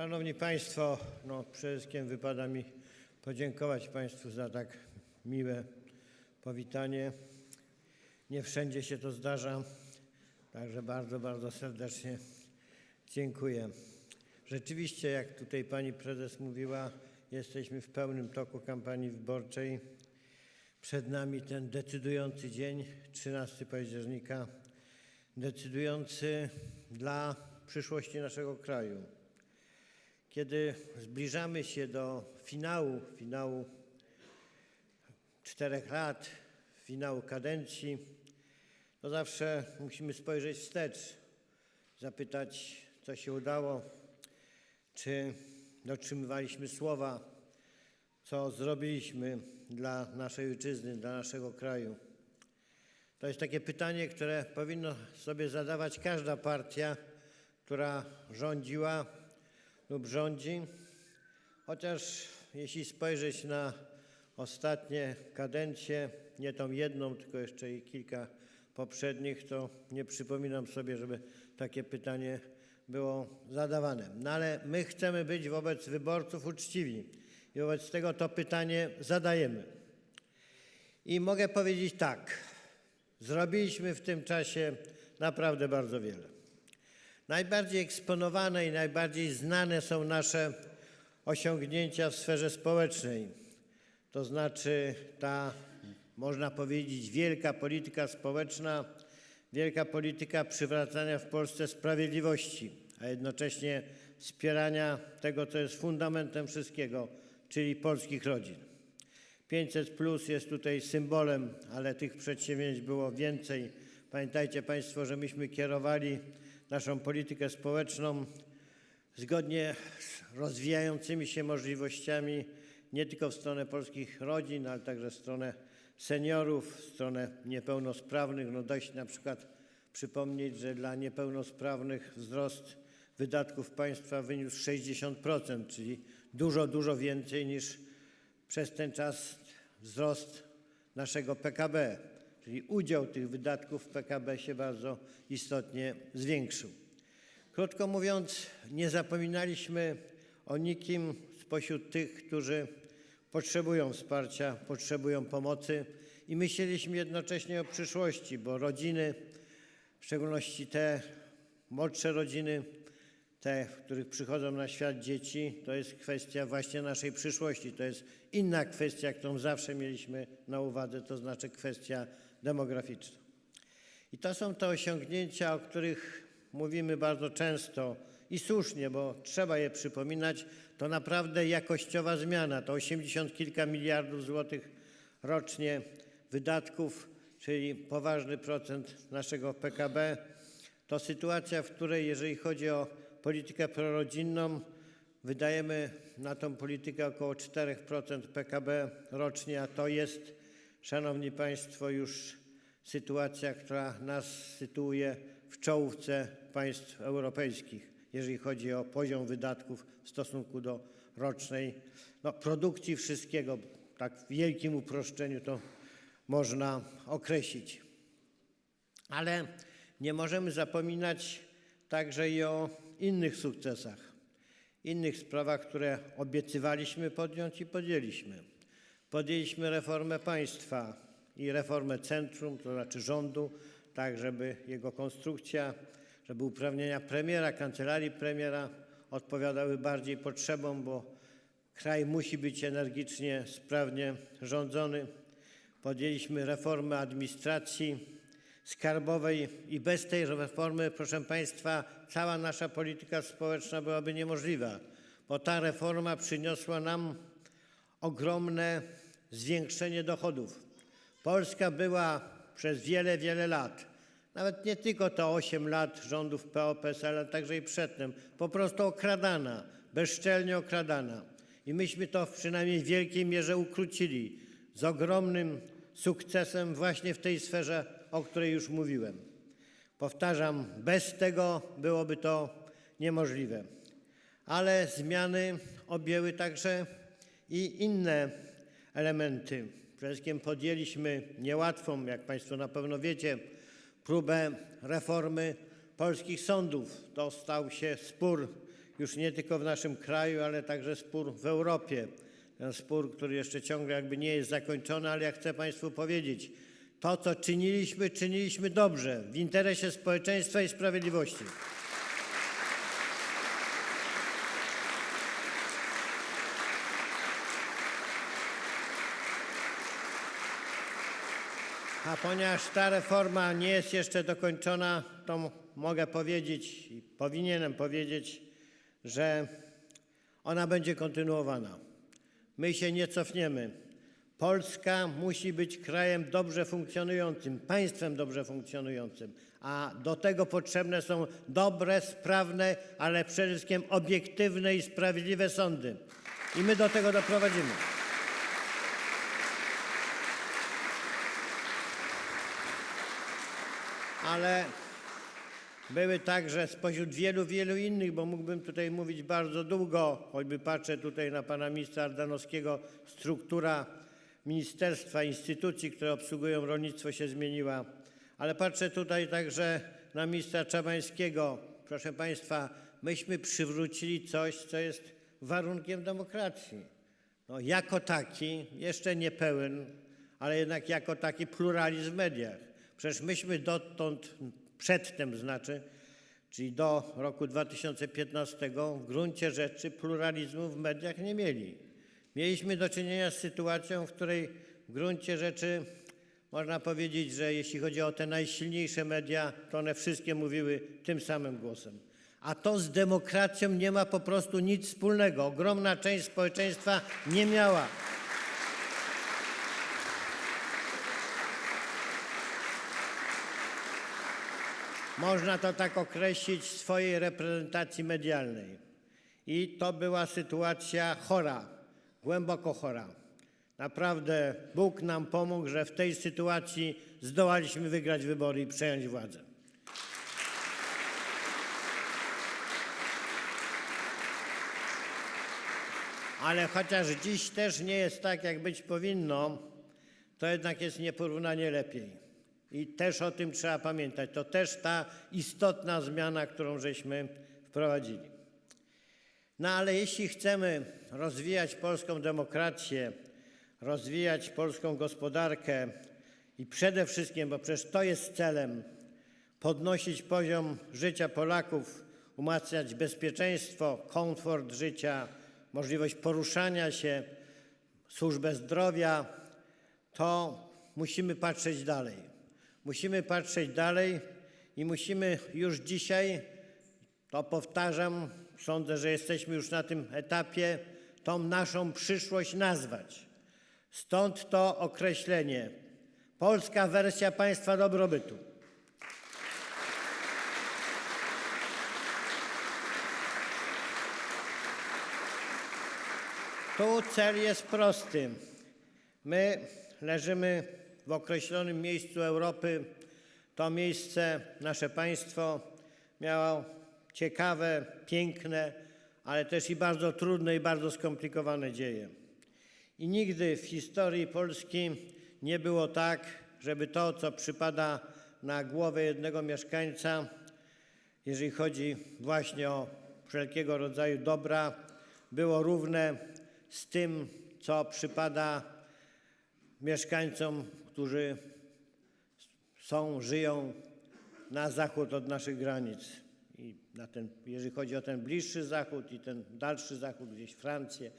Szanowni Państwo, no przede wszystkim wypada mi podziękować Państwu za tak miłe powitanie. Nie wszędzie się to zdarza, także bardzo, bardzo serdecznie dziękuję. Rzeczywiście, jak tutaj Pani Prezes mówiła, jesteśmy w pełnym toku kampanii wyborczej. Przed nami ten decydujący dzień, 13 października, decydujący dla przyszłości naszego kraju. Kiedy zbliżamy się do finału, finału czterech lat, finału kadencji, to zawsze musimy spojrzeć wstecz, zapytać, co się udało, czy dotrzymywaliśmy słowa, co zrobiliśmy dla naszej ojczyzny, dla naszego kraju. To jest takie pytanie, które powinno sobie zadawać każda partia, która rządziła lub rządzi, chociaż jeśli spojrzeć na ostatnie kadencje, nie tą jedną, tylko jeszcze i kilka poprzednich, to nie przypominam sobie, żeby takie pytanie było zadawane. No ale my chcemy być wobec wyborców uczciwi i wobec tego to pytanie zadajemy. I mogę powiedzieć tak, zrobiliśmy w tym czasie naprawdę bardzo wiele. Najbardziej eksponowane i najbardziej znane są nasze osiągnięcia w sferze społecznej. To znaczy ta, można powiedzieć, wielka polityka społeczna, wielka polityka przywracania w Polsce sprawiedliwości, a jednocześnie wspierania tego, co jest fundamentem wszystkiego, czyli polskich rodzin. 500 plus jest tutaj symbolem, ale tych przedsięwzięć było więcej. Pamiętajcie Państwo, że myśmy kierowali naszą politykę społeczną zgodnie z rozwijającymi się możliwościami nie tylko w stronę polskich rodzin, ale także w stronę seniorów, w stronę niepełnosprawnych. No dość na przykład przypomnieć, że dla niepełnosprawnych wzrost wydatków państwa wyniósł 60%, czyli dużo, dużo więcej niż przez ten czas wzrost naszego PKB, czyli udział tych wydatków w PKB się bardzo istotnie zwiększył. Krótko mówiąc, nie zapominaliśmy o nikim spośród tych, którzy potrzebują wsparcia, potrzebują pomocy i myśleliśmy jednocześnie o przyszłości, bo rodziny, w szczególności te młodsze rodziny, te, w których przychodzą na świat dzieci, to jest kwestia właśnie naszej przyszłości. To jest inna kwestia, którą zawsze mieliśmy na uwadze, to znaczy kwestia demograficzna. I to są te osiągnięcia, o których mówimy bardzo często i słusznie, bo trzeba je przypominać. To naprawdę jakościowa zmiana. To 80 kilka miliardów złotych rocznie wydatków, czyli poważny procent naszego PKB. To sytuacja, w której jeżeli chodzi o politykę prorodzinną, wydajemy na tą politykę około 4% PKB rocznie, a to jest, Szanowni Państwo, już sytuacja, która nas sytuuje w czołówce państw europejskich, jeżeli chodzi o poziom wydatków w stosunku do rocznej no, produkcji wszystkiego. Tak w wielkim uproszczeniu to można określić. Ale nie możemy zapominać także i o innych sukcesach, innych sprawach, które obiecywaliśmy podjąć i podjęliśmy. Podjęliśmy reformę państwa i reformę centrum, to znaczy rządu, tak żeby jego konstrukcja, żeby uprawnienia premiera, kancelarii premiera odpowiadały bardziej potrzebom, bo kraj musi być energicznie, sprawnie rządzony. Podjęliśmy reformę administracji skarbowej i bez tej reformy, proszę Państwa, cała nasza polityka społeczna byłaby niemożliwa, bo ta reforma przyniosła nam ogromne zwiększenie dochodów. Polska była przez wiele, wiele lat, nawet nie tylko to 8 lat rządów PO-PSL, ale także i przedtem, po prostu okradana, bezczelnie okradana. I myśmy to przynajmniej w wielkiej mierze ukrócili z ogromnym sukcesem właśnie w tej sferze, o której już mówiłem. Powtarzam, bez tego byłoby to niemożliwe. Ale zmiany objęły także i inne elementy. Przede wszystkim podjęliśmy niełatwą, jak Państwo na pewno wiecie, próbę reformy polskich sądów. To stał się spór już nie tylko w naszym kraju, ale także spór w Europie. Ten spór, który jeszcze ciągle jakby nie jest zakończony, ale ja chcę Państwu powiedzieć, to co czyniliśmy, czyniliśmy dobrze, w interesie społeczeństwa i sprawiedliwości. Ponieważ ta reforma nie jest jeszcze dokończona, to mogę powiedzieć i powinienem powiedzieć, że ona będzie kontynuowana. My się nie cofniemy. Polska musi być krajem dobrze funkcjonującym, państwem dobrze funkcjonującym, a do tego potrzebne są dobre, sprawne, ale przede wszystkim obiektywne i sprawiedliwe sądy. I my do tego doprowadzimy. Ale były także spośród wielu, wielu innych, bo mógłbym tutaj mówić bardzo długo, choćby patrzę tutaj na pana ministra Ardanowskiego, struktura ministerstwa, instytucji, które obsługują rolnictwo się zmieniła, ale patrzę tutaj także na ministra Czabańskiego. Proszę państwa, myśmy przywrócili coś, co jest warunkiem demokracji. No, jako taki, jeszcze nie pełen, ale jednak jako taki pluralizm w mediach. Przecież myśmy dotąd, przedtem znaczy, czyli do roku 2015 w gruncie rzeczy pluralizmu w mediach nie mieli. Mieliśmy do czynienia z sytuacją, w której w gruncie rzeczy można powiedzieć, że jeśli chodzi o te najsilniejsze media, to one wszystkie mówiły tym samym głosem. A to z demokracją nie ma po prostu nic wspólnego. Ogromna część społeczeństwa nie miała. Można to tak określić w swojej reprezentacji medialnej. I to była sytuacja chora, głęboko chora. Naprawdę Bóg nam pomógł, że w tej sytuacji zdołaliśmy wygrać wybory i przejąć władzę. Ale chociaż dziś też nie jest tak, jak być powinno, to jednak jest nieporównanie lepiej. I też o tym trzeba pamiętać. To też ta istotna zmiana, którą żeśmy wprowadzili. No ale jeśli chcemy rozwijać polską demokrację, rozwijać polską gospodarkę i przede wszystkim, bo przecież to jest celem, podnosić poziom życia Polaków, umacniać bezpieczeństwo, komfort życia, możliwość poruszania się, służbę zdrowia, to musimy patrzeć dalej. Musimy patrzeć dalej i musimy już dzisiaj, to powtarzam, sądzę, że jesteśmy już na tym etapie, tą naszą przyszłość nazwać. Stąd to określenie polska wersja państwa dobrobytu. Tu cel jest prosty. My leżymy w określonym miejscu Europy. To miejsce, nasze państwo miało ciekawe, piękne, ale też i bardzo trudne i bardzo skomplikowane dzieje. I nigdy w historii Polski nie było tak, żeby to, co przypada na głowę jednego mieszkańca, jeżeli chodzi właśnie o wszelkiego rodzaju dobra, było równe z tym, co przypada mieszkańcom, którzy są, żyją na zachód od naszych granic. I na ten, jeżeli chodzi o ten bliższy zachód i ten dalszy zachód, gdzieś Francję,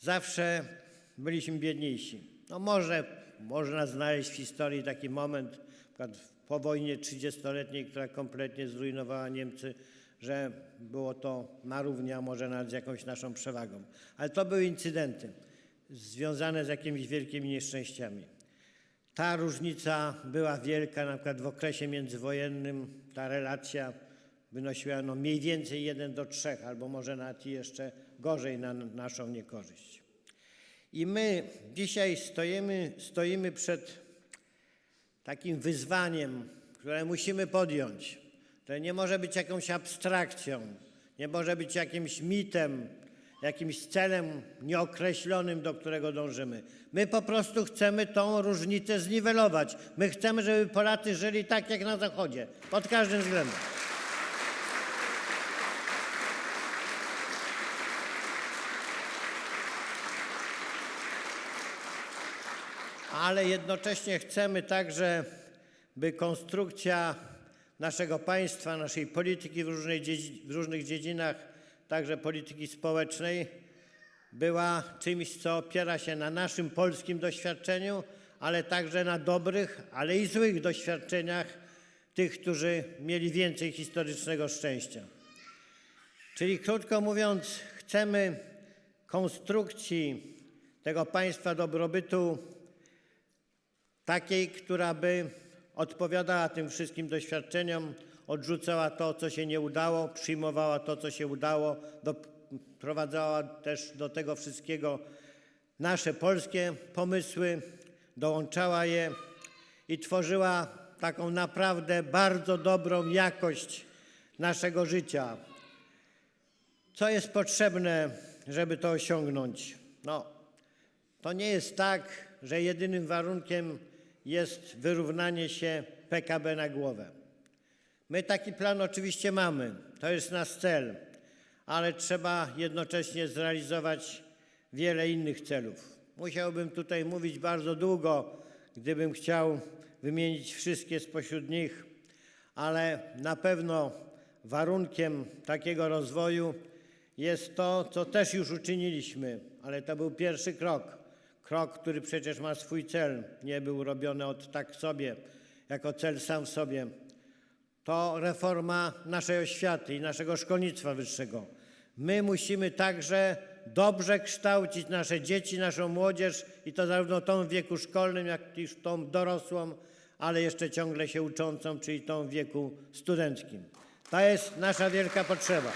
zawsze byliśmy biedniejsi. No może można znaleźć w historii taki moment, po wojnie 30-letniej, która kompletnie zrujnowała Niemcy, że było to na równi, a może z jakąś naszą przewagą. Ale to były incydenty związane z jakimiś wielkimi nieszczęściami. Ta różnica była wielka, na przykład w okresie międzywojennym ta relacja wynosiła no mniej więcej 1 do 3, albo może nawet jeszcze gorzej na naszą niekorzyść. I my dzisiaj stoimy, stoimy przed takim wyzwaniem, które musimy podjąć, które nie może być jakąś abstrakcją, nie może być jakimś mitem, jakimś celem nieokreślonym, do którego dążymy. My po prostu chcemy tą różnicę zniwelować. My chcemy, żeby Polacy żyli tak jak na Zachodzie, pod każdym względem. Ale jednocześnie chcemy także, by konstrukcja naszego państwa, naszej polityki w, różnych dziedzinach także polityki społecznej, była czymś, co opiera się na naszym polskim doświadczeniu, ale także na dobrych, ale i złych doświadczeniach tych, którzy mieli więcej historycznego szczęścia. Czyli krótko mówiąc, chcemy konstrukcji tego państwa dobrobytu takiej, która by odpowiadała tym wszystkim doświadczeniom, odrzucała to, co się nie udało, przyjmowała to, co się udało, doprowadzała też do tego wszystkiego nasze polskie pomysły, dołączała je i tworzyła taką naprawdę bardzo dobrą jakość naszego życia. Co jest potrzebne, żeby to osiągnąć? No, to nie jest tak, że jedynym warunkiem jest wyrównanie się PKB na głowę. My taki plan oczywiście mamy, to jest nasz cel, ale trzeba jednocześnie zrealizować wiele innych celów. Musiałbym tutaj mówić bardzo długo, gdybym chciał wymienić wszystkie spośród nich, ale na pewno warunkiem takiego rozwoju jest to, co też już uczyniliśmy, ale to był pierwszy krok. Krok, który przecież ma swój cel, nie był robiony od tak sobie, jako cel sam w sobie. To reforma naszej oświaty i naszego szkolnictwa wyższego. My musimy także dobrze kształcić nasze dzieci, naszą młodzież i to zarówno tą w wieku szkolnym, jak i tą dorosłą, ale jeszcze ciągle się uczącą, czyli tą w wieku studenckim. To jest nasza wielka potrzeba.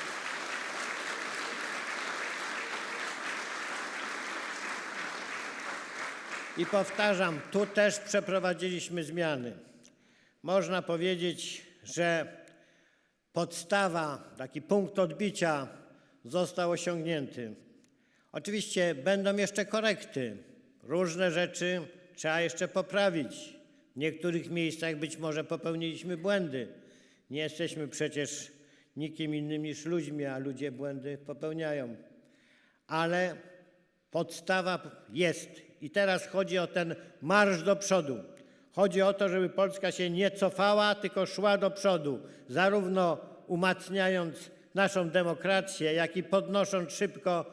I powtarzam, tu też przeprowadziliśmy zmiany. Można powiedzieć, że podstawa, taki punkt odbicia został osiągnięty. Oczywiście będą jeszcze korekty. Różne rzeczy trzeba jeszcze poprawić. W niektórych miejscach być może popełniliśmy błędy. Nie jesteśmy przecież nikim innym niż ludźmi, a ludzie błędy popełniają. Ale podstawa jest. I teraz chodzi o ten marsz do przodu. Chodzi o to, żeby Polska się nie cofała, tylko szła do przodu, zarówno umacniając naszą demokrację, jak i podnosząc szybko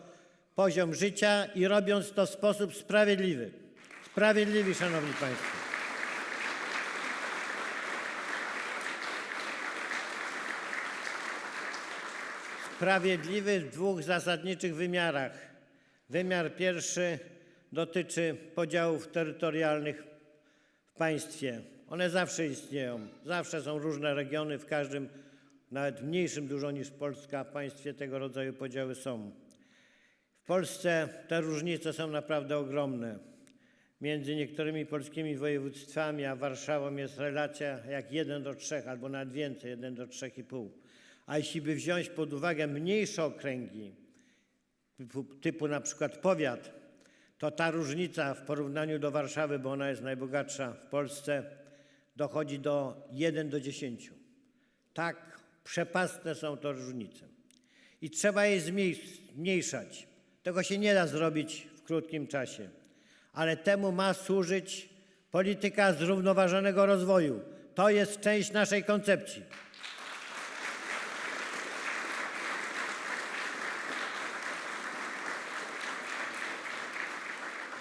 poziom życia i robiąc to w sposób sprawiedliwy. Sprawiedliwy, Szanowni Państwo. Sprawiedliwy w dwóch zasadniczych wymiarach. Wymiar pierwszy dotyczy podziałów terytorialnych państwie. One zawsze istnieją, zawsze są różne regiony, w każdym, nawet mniejszym dużo niż Polska, państwie tego rodzaju podziały są. W Polsce te różnice są naprawdę ogromne. Między niektórymi polskimi województwami a Warszawą jest relacja jak 1 do 3 albo nawet więcej, 1 do 3,5. A jeśli by wziąć pod uwagę mniejsze okręgi, typu, typu na przykład powiat, to ta różnica w porównaniu do Warszawy, bo ona jest najbogatsza w Polsce, dochodzi do 1 do 10. Tak przepastne są to różnice. I trzeba je zmniej- zmniejszać. Tego się nie da zrobić w krótkim czasie, ale temu ma służyć polityka zrównoważonego rozwoju. To jest część naszej koncepcji.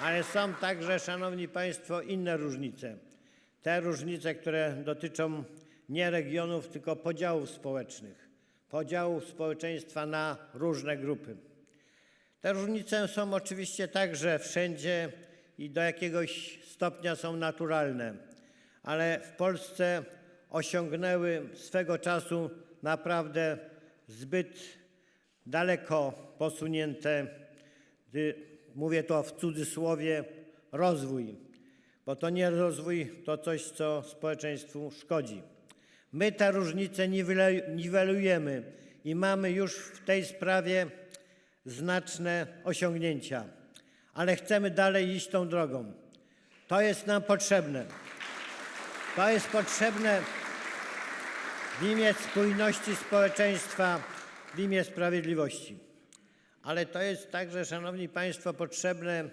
Ale są także, Szanowni Państwo, inne różnice. Te różnice, które dotyczą nie regionów, tylko podziałów społecznych, podziałów społeczeństwa na różne grupy. Te różnice są oczywiście także wszędzie i do jakiegoś stopnia są naturalne, ale w Polsce osiągnęły swego czasu naprawdę zbyt daleko posunięte, mówię to w cudzysłowie, rozwój, bo to nie rozwój, to coś, co społeczeństwu szkodzi. My te różnice niwelujemy i mamy już w tej sprawie znaczne osiągnięcia, ale chcemy dalej iść tą drogą. To jest nam potrzebne. To jest potrzebne w imię spójności społeczeństwa, w imię sprawiedliwości. Ale to jest także, Szanowni Państwo, potrzebne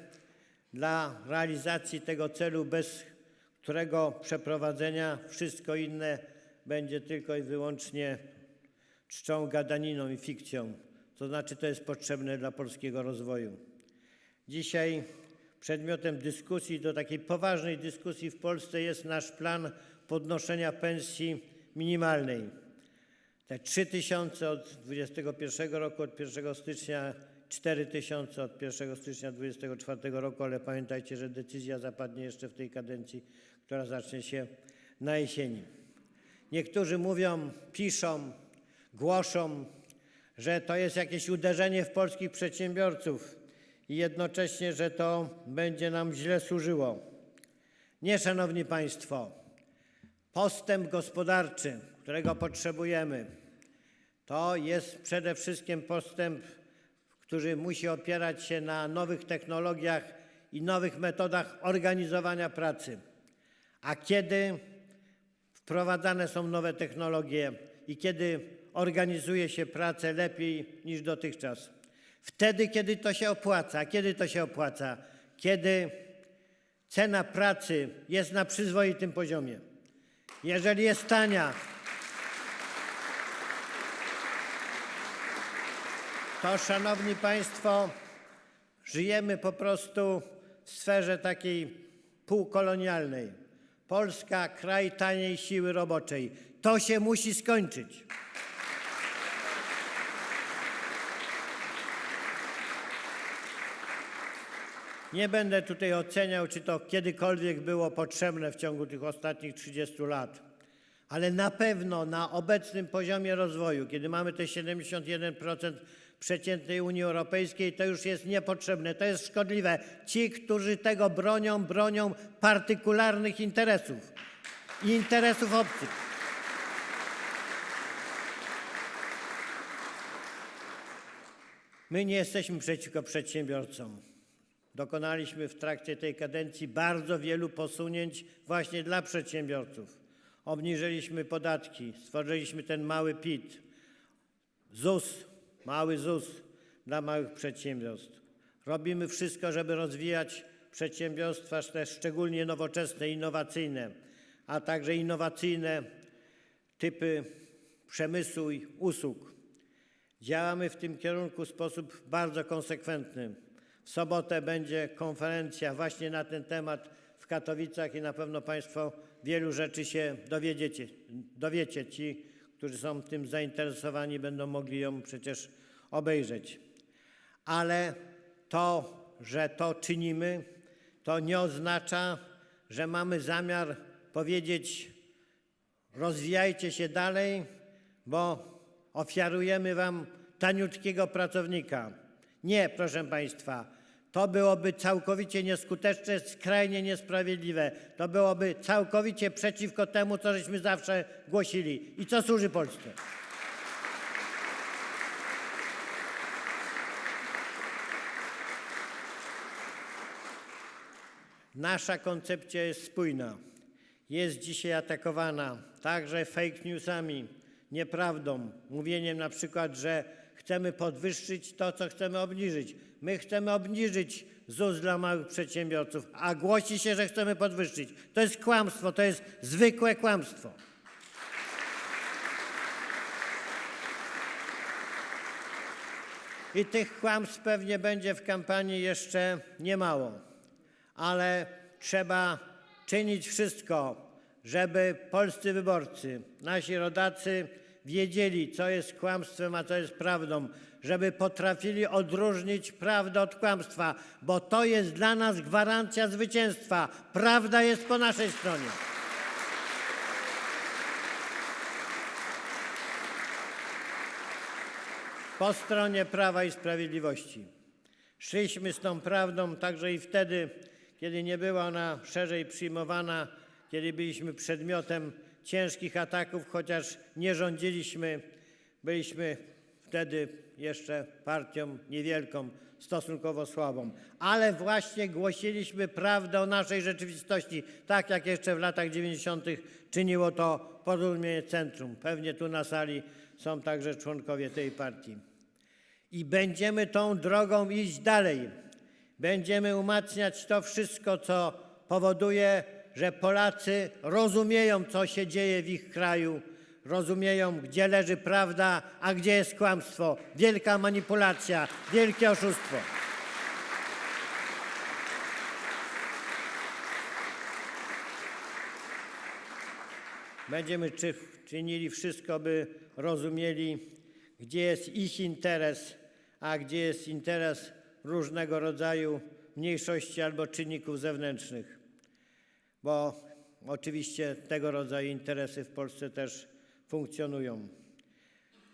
dla realizacji tego celu, bez którego przeprowadzenia wszystko inne będzie tylko i wyłącznie czczą gadaniną i fikcją. To znaczy, to jest potrzebne dla polskiego rozwoju. Dzisiaj przedmiotem dyskusji, do takiej poważnej dyskusji w Polsce jest nasz plan podnoszenia pensji minimalnej. Te 3 tysiące od 21 roku, od 1 stycznia, 4 tysiące od 1 stycznia 24 roku, ale pamiętajcie, że decyzja zapadnie jeszcze w tej kadencji, która zacznie się na jesieni. Niektórzy mówią, piszą, głoszą, że to jest jakieś uderzenie w polskich przedsiębiorców i jednocześnie, że to będzie nam źle służyło. Nie, szanowni państwo. Postęp gospodarczy, którego potrzebujemy, to jest przede wszystkim postęp, który musi opierać się na nowych technologiach i nowych metodach organizowania pracy. A kiedy wprowadzane są nowe technologie i kiedy organizuje się pracę lepiej niż dotychczas? Wtedy, kiedy to się opłaca. Kiedy to się opłaca? Kiedy cena pracy jest na przyzwoitym poziomie. Jeżeli jest tania, to szanowni państwo, żyjemy po prostu w sferze takiej półkolonialnej. Polska kraj taniej siły roboczej. To się musi skończyć. Nie będę tutaj oceniał, czy to kiedykolwiek było potrzebne w ciągu tych ostatnich 30 lat, ale na pewno na obecnym poziomie rozwoju, kiedy mamy te 71% przeciętnej Unii Europejskiej, to już jest niepotrzebne, to jest szkodliwe. Ci, którzy tego bronią, bronią partykularnych interesów i interesów obcych. My nie jesteśmy przeciwko przedsiębiorcom. Dokonaliśmy w trakcie tej kadencji bardzo wielu posunięć właśnie dla przedsiębiorców. Obniżyliśmy podatki, stworzyliśmy ten mały PIT, ZUS, mały ZUS dla małych przedsiębiorstw. Robimy wszystko, żeby rozwijać przedsiębiorstwa też szczególnie nowoczesne, innowacyjne, a także innowacyjne typy przemysłu i usług. Działamy w tym kierunku w sposób bardzo konsekwentny. W sobotę będzie konferencja właśnie na ten temat w Katowicach i na pewno Państwo wielu rzeczy się dowiedziecie, dowiecie. Ci, którzy są tym zainteresowani, będą mogli ją przecież obejrzeć. Ale to, że to czynimy, to nie oznacza, że mamy zamiar powiedzieć: rozwijajcie się dalej, bo ofiarujemy Wam taniutkiego pracownika. Nie, proszę Państwa. To byłoby całkowicie nieskuteczne, skrajnie niesprawiedliwe. To byłoby całkowicie przeciwko temu, co żeśmy zawsze głosili i co służy Polsce. Nasza koncepcja jest spójna. Jest dzisiaj atakowana także fake newsami, nieprawdą, mówieniem na przykład, że chcemy podwyższyć to, co chcemy obniżyć. My chcemy obniżyć ZUS dla małych przedsiębiorców, a głosi się, że chcemy podwyższyć. To jest kłamstwo, to jest zwykłe kłamstwo. I tych kłamstw pewnie będzie w kampanii jeszcze niemało, ale trzeba czynić wszystko, żeby polscy wyborcy, nasi rodacy wiedzieli, co jest kłamstwem, a co jest prawdą, żeby potrafili odróżnić prawdę od kłamstwa, bo to jest dla nas gwarancja zwycięstwa. Prawda jest po naszej stronie. Po stronie Prawa i Sprawiedliwości. Szliśmy z tą prawdą także i wtedy, kiedy nie była ona szerzej przyjmowana, kiedy byliśmy przedmiotem ciężkich ataków, chociaż nie rządziliśmy, byliśmy wtedy jeszcze partią niewielką, stosunkowo słabą. Ale właśnie głosiliśmy prawdę o naszej rzeczywistości, tak jak jeszcze w latach 90. czyniło to porozumienie centrum. Pewnie tu na sali są także członkowie tej partii. I będziemy tą drogą iść dalej. Będziemy umacniać to wszystko, co powoduje, że Polacy rozumieją, co się dzieje w ich kraju, rozumieją, gdzie leży prawda, a gdzie jest kłamstwo, wielka manipulacja, wielkie oszustwo. Będziemy czy, czynili wszystko, by rozumieli, gdzie jest ich interes, a gdzie jest interes różnego rodzaju mniejszości albo czynników zewnętrznych. Bo oczywiście tego rodzaju interesy w Polsce też funkcjonują.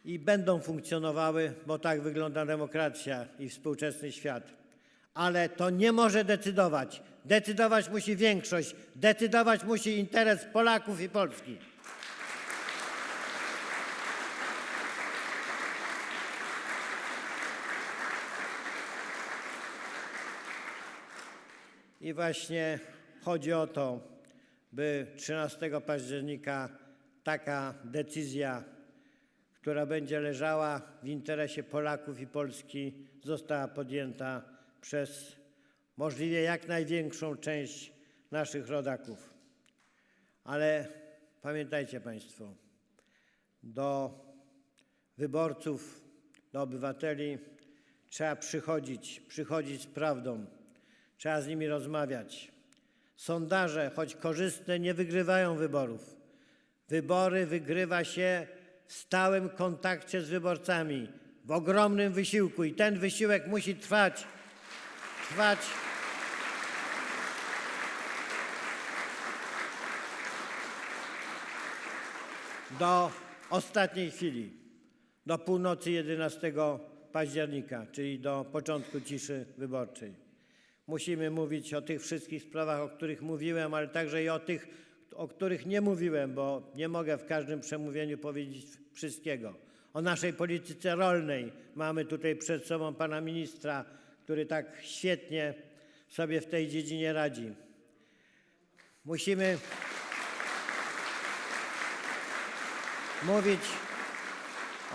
I będą funkcjonowały, bo tak wygląda demokracja i współczesny świat. Ale to nie może decydować. Decydować musi większość, decydować musi interes Polaków i Polski. I właśnie chodzi o to, by 13 października taka decyzja, która będzie leżała w interesie Polaków i Polski, została podjęta przez możliwie jak największą część naszych rodaków. Ale pamiętajcie Państwo, do wyborców, do obywateli trzeba przychodzić, przychodzić z prawdą, trzeba z nimi rozmawiać. Sondaże, choć korzystne, nie wygrywają wyborów. Wybory wygrywa się w stałym kontakcie z wyborcami, w ogromnym wysiłku i ten wysiłek musi trwać, trwać. do ostatniej chwili, do północy 11 października, czyli do początku ciszy wyborczej. Musimy mówić o tych wszystkich sprawach, o których mówiłem, ale także i o tych, o których nie mówiłem, bo nie mogę w każdym przemówieniu powiedzieć wszystkiego. O naszej polityce rolnej mamy tutaj przed sobą pana ministra, który tak świetnie sobie w tej dziedzinie radzi. Musimy mówić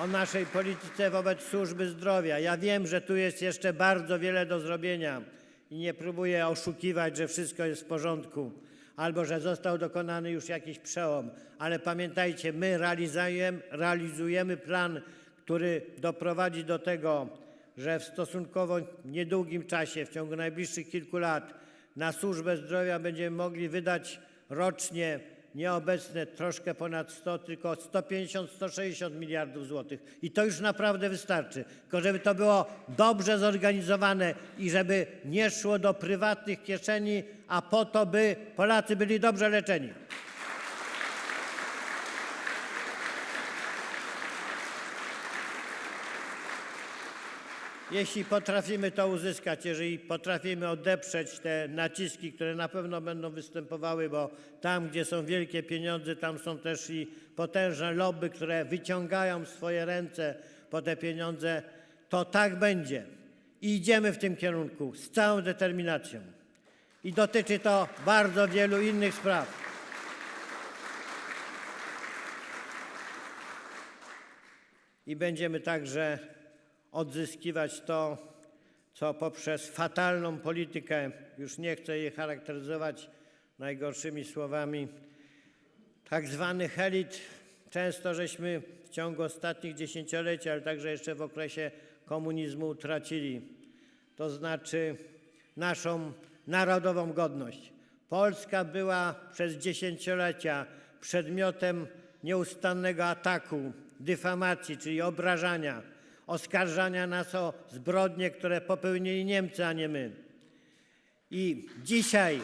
o naszej polityce wobec służby zdrowia. Ja wiem, że tu jest jeszcze bardzo wiele do zrobienia i nie próbuję oszukiwać, że wszystko jest w porządku albo że został dokonany już jakiś przełom, ale pamiętajcie, my realizujemy, realizujemy plan, który doprowadzi do tego, że w stosunkowo niedługim czasie, w ciągu najbliższych kilku lat, na służbę zdrowia będziemy mogli wydać rocznie nieobecne troszkę ponad 100, tylko 150-160 miliardów złotych. I to już naprawdę wystarczy. Tylko żeby to było dobrze zorganizowane i żeby nie szło do prywatnych kieszeni, a po to, by Polacy byli dobrze leczeni. Jeśli potrafimy to uzyskać, jeżeli potrafimy odeprzeć te naciski, które na pewno będą występowały, bo tam, gdzie są wielkie pieniądze, tam są też i potężne lobby, które wyciągają swoje ręce po te pieniądze, to tak będzie. I idziemy w tym kierunku z całą determinacją. I dotyczy to bardzo wielu innych spraw. i będziemy także odzyskiwać to, co poprzez fatalną politykę, już nie chcę jej charakteryzować najgorszymi słowami, tak zwanych elit, często żeśmy w ciągu ostatnich dziesięcioleci, ale także jeszcze w okresie komunizmu utracili. To znaczy naszą narodową godność. Polska była przez dziesięciolecia przedmiotem nieustannego ataku, dyfamacji, czyli obrażania, oskarżania nas o zbrodnie, które popełnili Niemcy, a nie my. I dzisiaj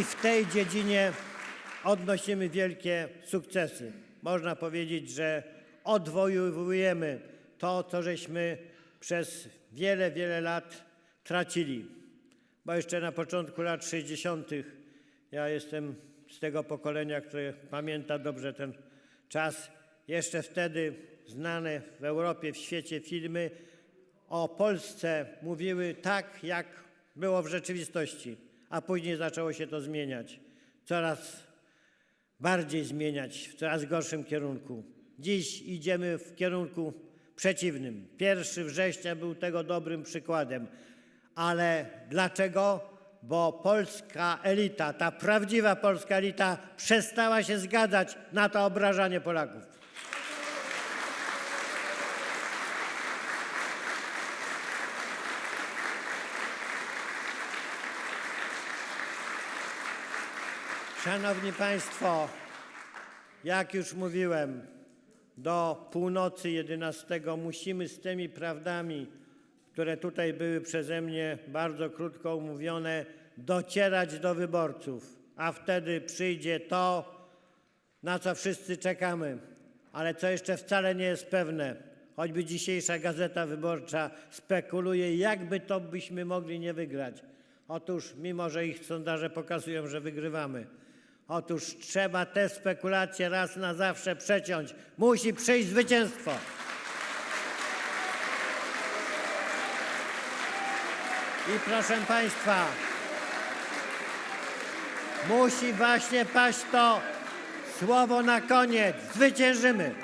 i w tej dziedzinie odnosimy wielkie sukcesy. Można powiedzieć, że odwojowujemy to, co żeśmy przez wiele, wiele lat tracili. Bo jeszcze na początku lat 60. ja jestem z tego pokolenia, które pamięta dobrze ten czas. Jeszcze wtedy znane w Europie, w świecie filmy o Polsce mówiły tak, jak było w rzeczywistości, a później zaczęło się to zmieniać. Coraz bardziej zmieniać w coraz gorszym kierunku. Dziś idziemy w kierunku przeciwnym. 1 września był tego dobrym przykładem. Ale dlaczego? Bo polska elita, ta prawdziwa polska elita przestała się zgadzać na to obrażanie Polaków. Szanowni Państwo, jak już mówiłem, do północy 11 musimy z tymi prawdami, które tutaj były przeze mnie bardzo krótko omówione, docierać do wyborców, a wtedy przyjdzie to, na co wszyscy czekamy, ale co jeszcze wcale nie jest pewne. Choćby dzisiejsza Gazeta Wyborcza spekuluje, jakby to byśmy mogli nie wygrać. Otóż, mimo że ich sondaże pokazują, że wygrywamy, otóż trzeba te spekulacje raz na zawsze przeciąć. Musi przyjść zwycięstwo. I proszę Państwa, musi właśnie paść to słowo na koniec. Zwyciężymy.